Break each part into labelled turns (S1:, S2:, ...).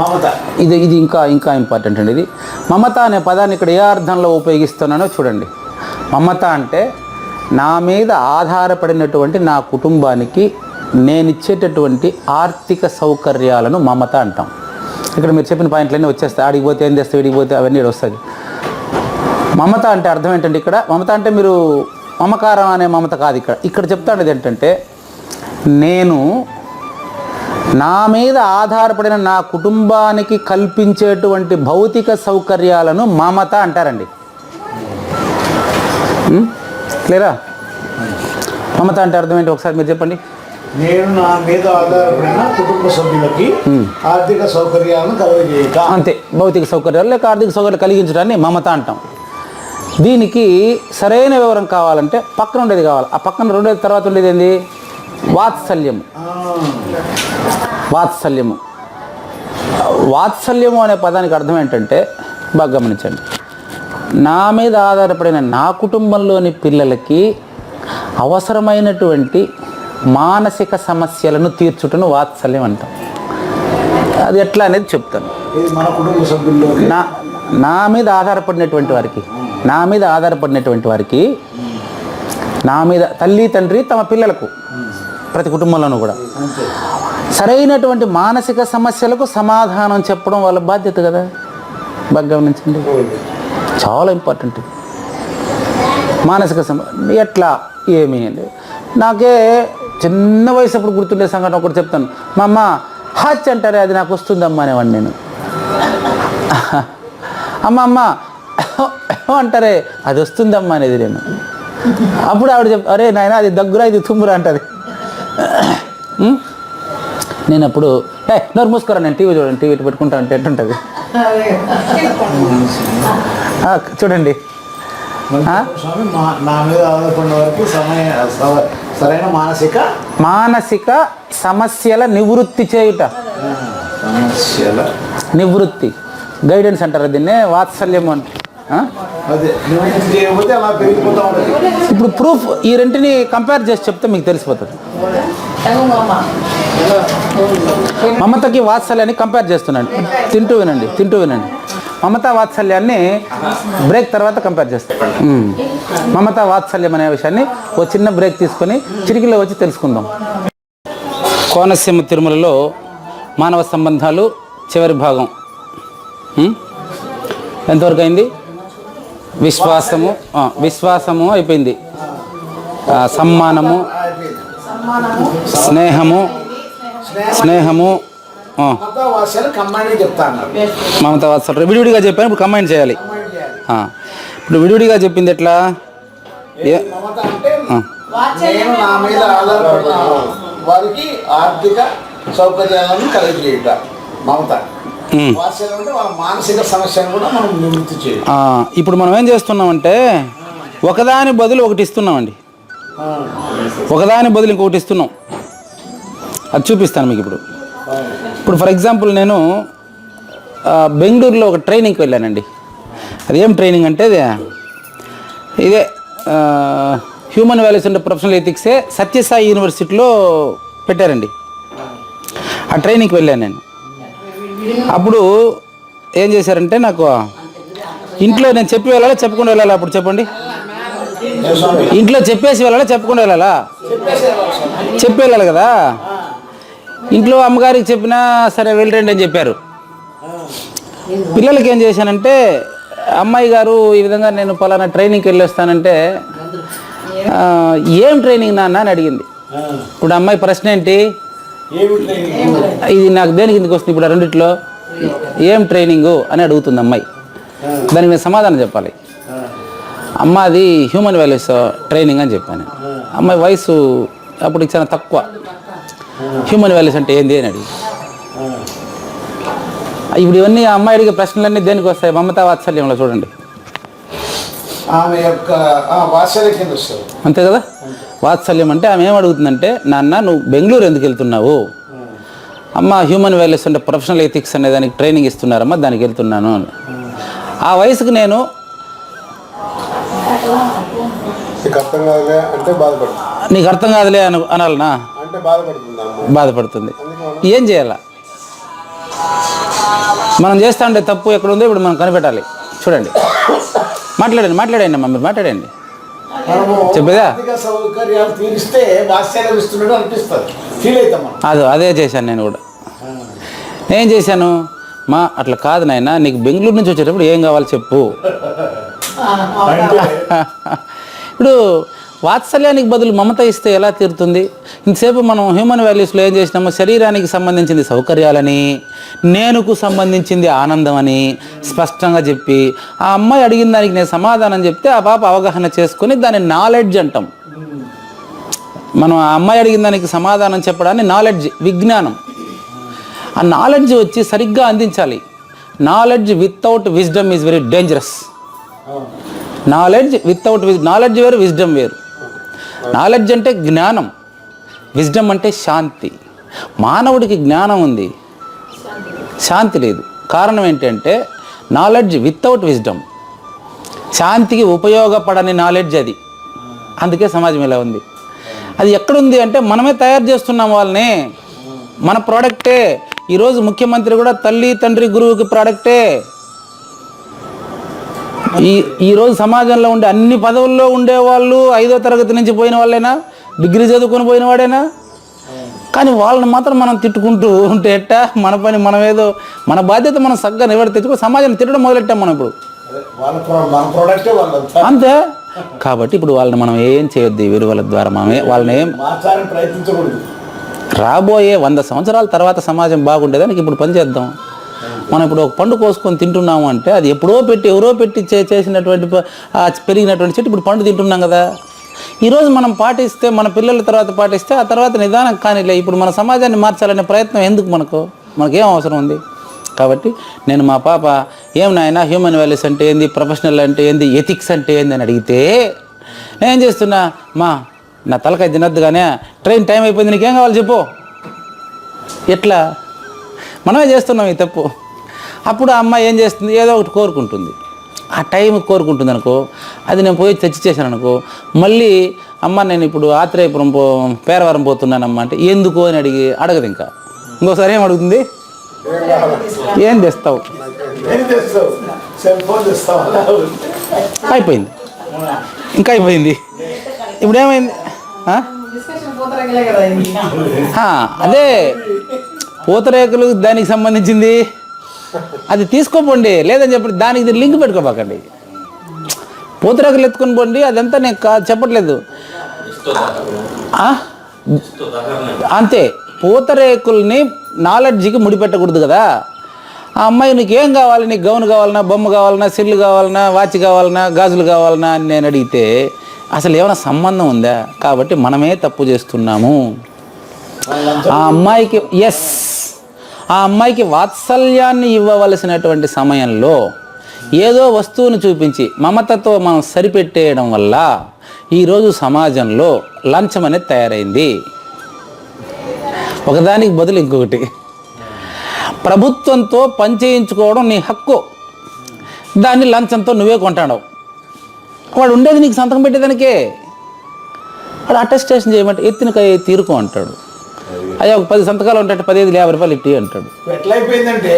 S1: మమత.
S2: ఇది ఇది ఇంకా ఇంకా ఇంపార్టెంట్ అండి ఇది. మమత అనే పదాన్ని ఇక్కడ ఏ అర్థంలో ఉపయోగిస్తున్నానో చూడండి. మమత అంటే నా మీద ఆధారపడినటువంటి నా కుటుంబానికి నేను ఇచ్చేటటువంటి ఆర్థిక సౌకర్యాలను మమత అంటాం. ఇక్కడ మీరు చెప్పిన పాయింట్లన్నీ వచ్చేస్తాయి. ఆడికి పోతే ఏం చేస్తే వీడికి పోతే అవన్నీ వస్తుంది మమత అంటే అర్థం ఏంటంటే ఇక్కడ మమత అంటే మీరు మమకారం అనే మమత కాదు ఇక్కడ. ఇక్కడ చెప్తానేది ఏంటంటే నేను నా మీద ఆధారపడిన నా కుటుంబానికి కల్పించేటువంటి భౌతిక సౌకర్యాలను మమత అంటారండి? క్లియరా? మమత అంటే అర్థం ఏంటి? ఒకసారి మీరు చెప్పండి.
S1: నేను నా మీద ఆధారపడిన కుటుంబ సభ్యులకి ఆర్థిక సౌకర్యాలను కలుగజేయక.
S2: అంతే. భౌతిక సౌకర్యాలు లేక ఆర్థిక సౌకర్యాలు కలిగించడాన్ని మమత అంటాం. దీనికి సరైన వివరం కావాలంటే పక్కన ఉండేది కావాలి. ఆ పక్కన రెండేది తర్వాత ఉండేది ఏంది? వాత్సల్యము.
S1: ఆ,
S2: వాత్సల్యము. వాత్సల్యము అనే పదానికి అర్థం ఏంటంటే బాగా గమనించండి. నా మీద ఆధారపడిన నా కుటుంబంలోని పిల్లలకి అవసరమైనటువంటి మానసిక సమస్యలను తీర్చుటను వాత్సల్యం అంటాం. అది ఎట్లా అనేది చెప్తాను.
S1: మన కుటుంబ
S2: నా నా మీద ఆధారపడినటువంటి వారికి నా మీద ఆధారపడినటువంటి వారికి నా మీద తల్లి తండ్రి తమ పిల్లలకు ప్రతి కుటుంబంలోనూ కూడా. సరైనటువంటి మానసిక సమస్యలకు సమాధానం చెప్పడం వాళ్ళ బాధ్యత కదా? బాగా గమనించండి. చాలా ఇంపార్టెంట్ మానసిక సమ ఎట్లా ఏమి అండి నాకే చిన్న వయసు అప్పుడు గుర్తుండే సంఘటన ఒకటి చెప్తాను. మా అమ్మ హచ్ అంటారే అది నాకు వస్తుందమ్మా అనేవాడిని నేను. అమ్మ అమ్మ అంటారే అది వస్తుందమ్మా అనేది నేను. అప్పుడు ఆవిడ చెప్ అరే నాయన అది దగ్గర ఇది తుమ్మురా అంటారు నేను అప్పుడు ఏ నోరు మూసుకోరా నేను టీవీ చూడండి టీవీ పెట్టుకుంటా అంటే ఎట్టుంటుంది? ఆ, చూడండి.
S1: సరైన మానసిక
S2: మానసిక సమస్యల నివృత్తి చేయుట.
S1: సమస్యల
S2: నివృత్తి. గైడెన్స్ అంటారు దీన్నే వాత్సల్యం
S1: ఉంటుంది.
S2: ఇప్పుడు ప్రూఫ్ ఈ రెంటిని కంపేర్ చేసి చెప్తే మీకు తెలిసిపోతుంది. మమతకి వాత్సల్యాన్ని కంపేర్ చేస్తున్నాను. తింటూ వినండి తింటూ వినండి. మమతా వాత్సల్యాన్ని బ్రేక్ తర్వాత కంపేర్ చేస్తాం మమత మమతా వాత్సల్యం అనే విషయాన్ని ఓ చిన్న బ్రేక్ తీసుకొని చిరికిలో వచ్చి తెలుసుకుందాం. కోనసీమ తిరుమలలో మానవ సంబంధాలు చివరి భాగం. ఎంతవరకు అయింది? విశ్వాసము విశ్వాసము అయిపోయింది. సమ్మానము స్నేహము స్నేహము మమతా వాత్సల్యం విడివిడిగా చెప్పాను ఇప్పుడు కంబైన్ చేయాలి. ఇప్పుడు విడివిడిగా చెప్పింది ఎట్లా?
S1: వారికి ఆర్థిక సౌకర్యాలను మమత. మానసిక సమస్యను కూడా మనం నివృత్తి చేయడం
S2: ఆ, ఇప్పుడు మనం ఏం చేస్తున్నామంటే ఒకదాని బదులు ఒకటి ఇస్తున్నామండి. ఒకదాని బదులు ఇంకొకటి ఇస్తున్నాం. అది చూపిస్తాను మీకు ఇప్పుడు. ఇప్పుడు ఫర్ ఎగ్జాంపుల్ నేను బెంగళూరులో ఒక ట్రైనింగ్కి వెళ్ళానండి. అది ఏం ట్రైనింగ్ అంటే ఇదే. హ్యూమన్ వాల్యూస్ అండ్ ప్రొఫెషనల్ ఎథిక్సే సత్యసాయి యూనివర్సిటీలో పెట్టారండి. ఆ ట్రైనింగ్కి వెళ్ళాను నేను. అప్పుడు ఏం చేశారంటే నాకు ఇంట్లో నేను చెప్పి వెళ్ళాలా చెప్పకుండా వెళ్ళాలా అప్పుడు చెప్పండి? ఇంట్లో చెప్పేసి వెళ్ళాలా చెప్పకుండా వెళ్ళాలా. చెప్పి వెళ్ళాలి కదా? ఇంట్లో అమ్మగారికి చెప్పినా సరే వెళ్ళండి అని చెప్పారు. పిల్లలకి ఏం చేశానంటే అమ్మాయి గారు ఈ విధంగా నేను పలానా ట్రైనింగ్కి వెళ్ళొస్తానంటే ఏం ట్రైనింగ్ నాన్న అని అడిగింది. ఇప్పుడు అమ్మాయి ప్రశ్న ఏంటి? ఇది నాకు దేనికి ఎందుకు వస్తుంది ఇప్పుడు రెండిట్లో? ఏం ట్రైనింగు అని అడుగుతుంది అమ్మాయి. దానికి నేను సమాధానం చెప్పాలి. అమ్మ అది హ్యూమన్ వాల్యూస్ ట్రైనింగ్ అని చెప్పాను. అమ్మాయి వయసు అప్పుడు చాలా తక్కువ. హ్యూమన్ వాల్యూస్ అంటే ఏంది అని అడిగి. ఇప్పుడు ఇవన్నీ అమ్మాయి అడిగే ప్రశ్నలన్నీ దేనికి వస్తాయి? మమతా వాత్సల్యంలో చూడండి.
S1: ఆమె యొక్క వాత్సల్య
S2: అంతే కదా? వాత్సల్యం అంటే ఆమె ఏం అడుగుతుందంటే నాన్న నువ్వు బెంగళూరు ఎందుకు వెళ్తున్నావు? అమ్మ హ్యూమన్ వాల్యూస్ అంటే ప్రొఫెషనల్ ఎథిక్స్ అనే దానికి ట్రైనింగ్ ఇస్తున్నారమ్మా దానికి వెళ్తున్నాను అని. ఆ వయసుకు నేను
S3: నీకు అర్థం కాదులే
S2: అను అనాలనా?
S3: బాధపడుతుంది
S2: ఏం చేయాలా? మనం చేస్తా ఉండే తప్పు ఎక్కడ ఉందో ఇప్పుడు మనం కనిపెట్టాలి. చూడండి. మాట్లాడండి మాట్లాడండి అమ్మా మీరు మాట్లాడండి. చెప్పేదా? అదో అదే చేశాను నేను కూడా. నేను చేశాను? మా అట్లా కాదు నాయన నీకు బెంగళూరు నుంచి వచ్చేటప్పుడు ఏం కావాలి చెప్పు. ఇప్పుడు వాత్సల్యానికి బదులు మమత ఇస్తే ఎలా తీరుతుంది? ఇంతసేపు మనం హ్యూమన్ వాల్యూస్లో ఏం చేసినాము శరీరానికి సంబంధించింది సౌకర్యాలని నేనుకు సంబంధించింది ఆనందం అని స్పష్టంగా చెప్పి ఆ అమ్మాయి అడిగిన దానికి నేను సమాధానం చెప్తే ఆ పాప అవగాహన చేసుకొని దాన్ని నాలెడ్జ్ అంటాం. మనం ఆ అమ్మాయి అడిగిన దానికి సమాధానం చెప్పడాన్ని నాలెడ్జ్ విజ్ఞానం. ఆ నాలెడ్జ్ వచ్చి సరిగ్గా అందించాలి. Knowledge without wisdom is very dangerous knowledge without knowledge వేరు విజ్డమ్ వేరు. నాలెడ్జ్ అంటే జ్ఞానం. విజ్డమ్ అంటే శాంతి. మానవుడికి జ్ఞానం ఉంది. శాంతి లేదు. కారణం ఏంటంటే నాలెడ్జ్ వితౌట్ విజ్డమ్ శాంతికి ఉపయోగపడని నాలెడ్జ్ అది. అందుకే సమాజం ఇలా ఉంది. అది ఎక్కడుంది అంటే మనమే తయారు చేస్తున్నాం వాళ్ళని. మన ప్రోడక్టే ఈరోజు ముఖ్యమంత్రి కూడా తల్లి తండ్రి గురువుకి ప్రోడక్టే ఈ ఈరోజు సమాజంలో ఉండే అన్ని పదవుల్లో ఉండేవాళ్ళు ఐదో తరగతి నుంచి పోయిన వాళ్ళేనా డిగ్రీ చదువుకొని పోయిన వాడేనా. కానీ వాళ్ళని మాత్రం మనం తిట్టుకుంటూ ఉంటే ఎట్టా? మన పని మనం ఏదో మన బాధ్యత మనం సగ్గా నిలబడి తెచ్చుకో సమాజాన్ని తిట్టడం మొదలెట్టాం మనం ఇప్పుడు. అంతే. కాబట్టి ఇప్పుడు వాళ్ళని మనం ఏం చేయొద్దు విలువల ద్వారా. మనం ఏ- వాళ్ళని ఏం రాబోయే వంద సంవత్సరాల తర్వాత సమాజం బాగుండేదానికి ఇప్పుడు పని చేద్దాం మనం ఇప్పుడు ఒక పండు కోసుకొని తింటున్నాము అంటే అది ఎప్పుడో పెట్టి ఎవరో పెట్టి చే- చేసినటువంటి పెరిగినటువంటి చెట్టు ఇప్పుడు పండు తింటున్నాం కదా. ఈరోజు మనం పాటిస్తే మన పిల్లల తర్వాత పాటిస్తే ఆ తర్వాత నిదానం కానిలే ఇప్పుడు మన సమాజాన్ని మార్చాలనే ప్రయత్నం ఎందుకు మనకు? మనకేం అవసరం ఉంది? కాబట్టి నేను మా పాప ఏం నాయన హ్యూమన్ వాల్యూస్ అంటే ఏంది? ప్రొఫెషనల్ అంటే ఏంది? ఎథిక్స్ అంటే ఏంది అని అడిగితే నేను చేస్తున్నా మా నా తలకాయ తినద్దుగానే ట్రైన్ టైం అయిపోయింది నీకేం కావాలి చెప్పు. ఎట్లా? మనమే చేస్తున్నాం ఈ తప్పు. అప్పుడు ఆ అమ్మాయి ఏం చేస్తుంది? ఏదో ఒకటి కోరుకుంటుంది. ఆ టైం కోరుకుంటుంది అనుకో అది నేను పోయి తెచ్చి చేశాను అనుకో మళ్ళీ అమ్మ నేను ఇప్పుడు ఆత్రేయపురం పో పేరవరం పోతున్నానమ్మా అంటే ఎందుకు అని అడిగి అడగదు ఇంకా. ఇంకోసారి ఏం అడుగుతుంది? ఏం తెస్తావు. అయిపోయింది. ఇంకా అయిపోయింది. ఇప్పుడు ఏమైంది? ఆ? ఆ, అదే పూతరేకులు దానికి సంబంధించింది. అది తీసుకోపోండి లేదని చెప్పి దానికి లింక్ పెట్టుకోబాకండి. పూతరేకులు ఎత్తుకొని పోండి అదంతా నేను కా చెప్పట్లేదు. ఆ? అంతే పూతరేకుల్ని నాలెడ్జ్కి ముడిపెట్టకూడదు కదా. ఆ అమ్మాయి నీకు ఏం కావాలి నీకు గౌన్ కావాలన్నా బొమ్మ కావాలన్నా సెల్లు కావాలన్నా వాచ్ కావాలన్నా గాజులు కావాలన్నా అని నేను అడిగితే అసలు ఏమైనా సంబంధం ఉందా? కాబట్టి మనమే తప్పు చేస్తున్నాము. ఆ అమ్మాయికి ఎస్ ఆ అమ్మాయికి వాత్సల్యాన్ని ఇవ్వవలసినటువంటి సమయంలో ఏదో వస్తువును చూపించి మమతతో మనం సరిపెట్టేయడం వల్ల ఈరోజు సమాజంలో లంచం అనేది తయారైంది. ఒకదానికి బదులు ఇంకొకటి. ప్రభుత్వంతో పనిచేయించుకోవడం నీ హక్కు. దాన్ని లంచంతో నువ్వే కొంటాడు వాడు ఉండేది నీకు సంతకం పెట్టేదానికే. వాడు అటెస్టేషన్ చేయమంటే ఎత్తినకాయ తీరుకో అంటాడు. అయ్యా ఒక పది సంతకాలు ఉంటాయి పదిహేను యాభై రూపాయలు ఇట్టి అంటాడు.
S1: ఎట్లయిపోయిందంటే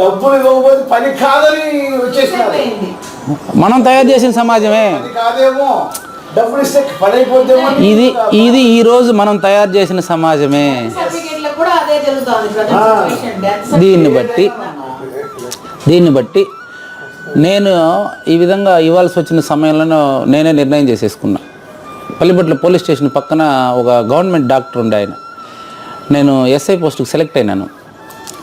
S1: డబ్బులు ఇవ్వకపోతే పని కాదని
S2: మనం తయారు చేసిన సమాజమే.
S1: పని కాదేమో డబ్బులు ఇస్తే పని అయిపోద్దేమో అని
S2: ఇది ఇది ఈరోజు మనం తయారు చేసిన సమాజమే.
S4: అదే
S2: దీన్ని బట్టి దీన్ని బట్టి నేను ఈ విధంగా ఇవ్వాల్సి వచ్చిన సమయంలో నేనే నిర్ణయం చేసేసుకున్నా. పల్లిపట్ల పోలీస్ స్టేషన్ పక్కన ఒక గవర్నమెంట్ డాక్టర్ ఉండే ఆయన. నేను ఎస్ఐ పోస్ట్కి సెలెక్ట్ అయినాను.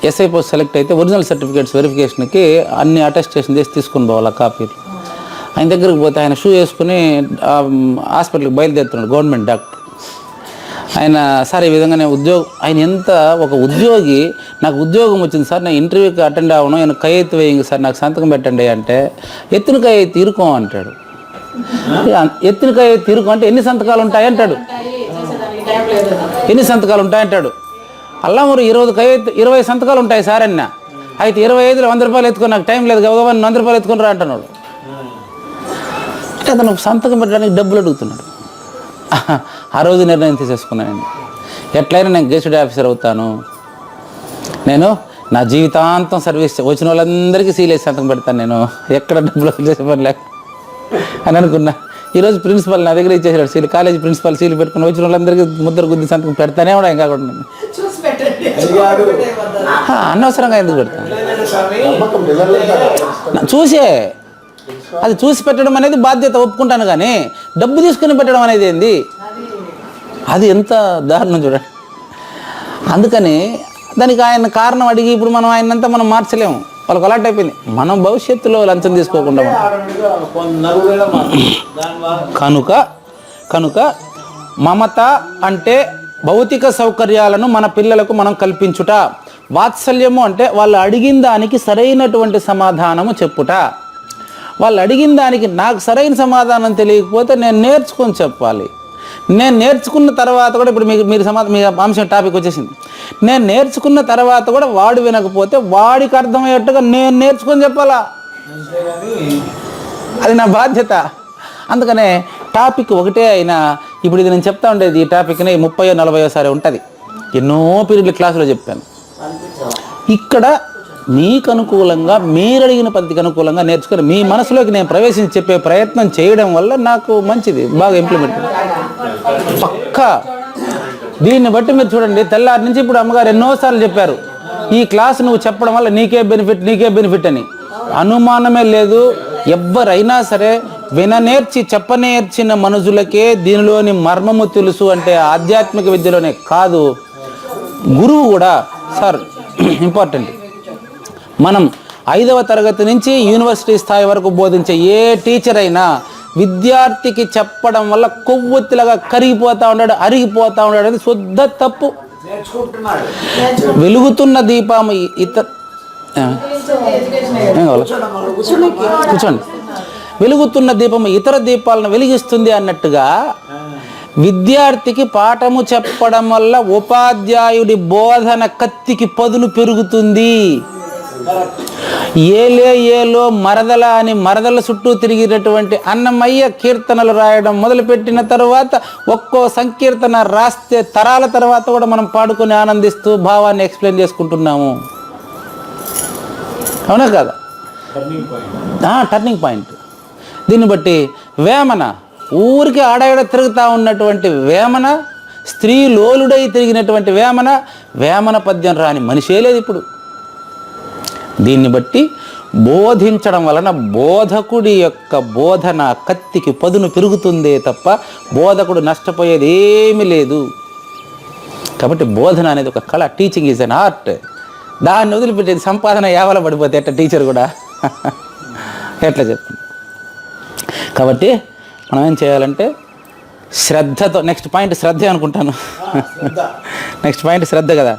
S2: ఎస్ఐ పోస్ట్ సెలెక్ట్ అయితే ఒరిజినల్ సర్టిఫికేట్స్ వెరిఫికేషన్కి అన్ని అటెస్టేషన్ చేసి తీసుకుని పోవాలి కాపీలు ఆయన దగ్గరికి పోతే ఆయన షూ వేసుకుని హాస్పిటల్కి బయలుదేరుతున్నాడు గవర్నమెంట్ డాక్టర్ ఆయన సార్ ఈ విధంగా నేను ఉద్యోగం ఆయన ఎంత ఒక ఉద్యోగి నాకు ఉద్యోగం వచ్చింది సార్ నేను ఇంటర్వ్యూకి అటెండ్ అవ్వను నేను కయ్యెత్తి వేయండి సార్ నాకు సంతకం పెట్టండి అంటే ఎత్తున కయ్య తీరుకో అంటాడు. ఎత్తున కయ్య తీరుకో అంటే ఎన్ని సంతకాలు ఉంటాయి అంటాడు. ఎన్ని సంతకాలు ఉంటాయంటాడు? అల్లా మరి ఇరవై ఇరవై సంతకాలు ఉంటాయి సార్ అన్న. అయితే ఇరవై ఐదులో వంద రూపాయలు ఎత్తుకుని నాకు టైం లేదు గబగబా వంద రూపాయలు ఎత్తుకుని రా అంటున్నాడు. అంటే అతను సంతకం పెట్టడానికి డబ్బులు అడుగుతున్నాడు. ఆ రోజు నిర్ణయం తీసేసుకున్నానండి ఎట్లయినా నేను గెస్టెడ్ ఆఫీసర్ అవుతాను. నేను నా జీవితాంతం సర్వీస్ వచ్చిన వాళ్ళందరికీ సీలేసి సంతకం పెడతాను నేను. ఎక్కడ డబ్బులు చేసే పని లేక అని అనుకున్నా. ఈరోజు ప్రిన్సిపల్ నా దగ్గర ఇచ్చేసాడు. సీల్ కాలేజ్ ప్రిన్సిపల్ సీల్ పెట్టుకుని వచ్చిన వాళ్ళందరికీ ముద్ర గుద్ది సంతకం పెడతానే కూడా ఇంకా కూడా. నేను.
S4: చూసి పెట్టండి.
S2: ఆ, అనవసరంగా ఎందుకు పెడతాను చూసే. అది చూసి పెట్టడం అనేది బాధ్యత ఒప్పుకుంటాను కానీ డబ్బు తీసుకుని పెట్టడం అనేది ఏంది? అది ఎంత దారుణం చూడండి. అందుకని దానికి ఆయన కారణం అడిగి ఇప్పుడు మనం ఆయనంతా మనం మార్చలేము. వాళ్ళకి అలాంటి అయిపోయింది. మనం భవిష్యత్తులో లంచం తీసుకోకుండా కనుక కనుక మమత అంటే భౌతిక సౌకర్యాలను మన పిల్లలకు మనం కల్పించుట. వాత్సల్యము అంటే వాళ్ళు అడిగిన దానికి సరైనటువంటి సమాధానము చెప్పుట. వాళ్ళు అడిగిన దానికి నాకు సరైన సమాధానం తెలియకపోతే నేను నేర్చుకొని చెప్పాలి. నేను నేర్చుకున్న తర్వాత కూడా ఇప్పుడు మీకు మీరు సమాధానం మీ అంశం టాపిక్ వచ్చేసింది. నేను నేర్చుకున్న తర్వాత కూడా వాడు వినకపోతే వాడికి అర్థమయ్యేట్టుగా నేను నేర్చుకొని చెప్పాలా? అది నా బాధ్యత. అందుకనే టాపిక్ ఒకటే అయినా ఇప్పుడు ఇది నేను చెప్తా ఉండేది ఈ టాపిక్ని ముప్పై నలభై సారి ఉంటుంది. ఎన్నో పీరియడ్లు క్లాసులో చెప్పాను. ఇక్కడ మీకు అనుకూలంగా మీరు అడిగిన పద్ధతికి అనుకూలంగా నేర్చుకుని మీ మనసులోకి నేను ప్రవేశించి చెప్పే ప్రయత్నం చేయడం వల్ల నాకు మంచిది బాగా ఇంప్లిమెంట్ పక్కా దీన్ని బట్టి మీరు చూడండి తెల్లారి నుంచి ఇప్పుడు అమ్మగారు ఎన్నోసార్లు చెప్పారు ఈ క్లాస్ నువ్వు చెప్పడం వల్ల నీకే బెనిఫిట్ నీకే బెనిఫిట్ అని. అనుమానమే లేదు ఎవరైనా సరే విననేర్చి చెప్పనేర్చిన మనుషులకే దీనిలోని మర్మము తెలుసు అంటే ఆధ్యాత్మిక విద్యలోనే కాదు. గురువు కూడా సార్ ఇంపార్టెంట్ మనం ఐదవ తరగతి నుంచి యూనివర్సిటీ స్థాయి వరకు బోధించే ఏ టీచర్ అయినా విద్యార్థికి చెప్పడం వల్ల కొవ్వొత్తిలాగా కరిగిపోతా ఉన్నాడు అరిగిపోతా ఉన్నాడు అనేది శుద్ధ తప్పు. వెలుగుతున్న దీపం కావాలి? కూర్చోండి. వెలుగుతున్న దీపం ఇతర దీపాలను వెలిగిస్తుంది అన్నట్టుగా విద్యార్థికి పాఠము చెప్పడం వల్ల ఉపాధ్యాయుడి బోధన కత్తికి పదును పెరుగుతుంది. ఏలే ఏలో మరదల అని మరదల చుట్టూ తిరిగినటువంటి అన్నమయ్య కీర్తనలు రాయడం మొదలుపెట్టిన తర్వాత ఒక్కో సంకీర్తన రాస్తే తరాల తర్వాత కూడా మనం పాడుకొని ఆనందిస్తూ భావాన్ని ఎక్స్ప్లెయిన్ చేసుకుంటున్నాము. అవునా కదా?
S1: టర్నింగ్ పాయింట్
S2: దీన్ని బట్టి వేమన ఊరికి ఆడావిడ తిరుగుతూ ఉన్నటువంటి వేమన స్త్రీ లోలుడై తిరిగినటువంటి వేమన వేమన పద్యం రాని మనిషే లేదు ఇప్పుడు. దీన్ని బట్టి బోధించడం వలన బోధకుడి యొక్క బోధన కత్తికి పదును పెరుగుతుందే తప్ప బోధకుడు నష్టపోయేది ఏమీ లేదు. కాబట్టి బోధన అనేది ఒక కళ. టీచింగ్ ఈజ్ అన్ ఆర్ట్ దాన్ని వదిలిపెట్టేది సంపాదన యావల పడిపోతే ఎట్ట టీచర్ కూడా? ఎట్లా చెప్పండి కాబట్టి మనం ఏం చేయాలంటే శ్రద్ధతో నెక్స్ట్ పాయింట్ శ్రద్ధ అనుకుంటాను. నెక్స్ట్ పాయింట్ శ్రద్ధ కదా?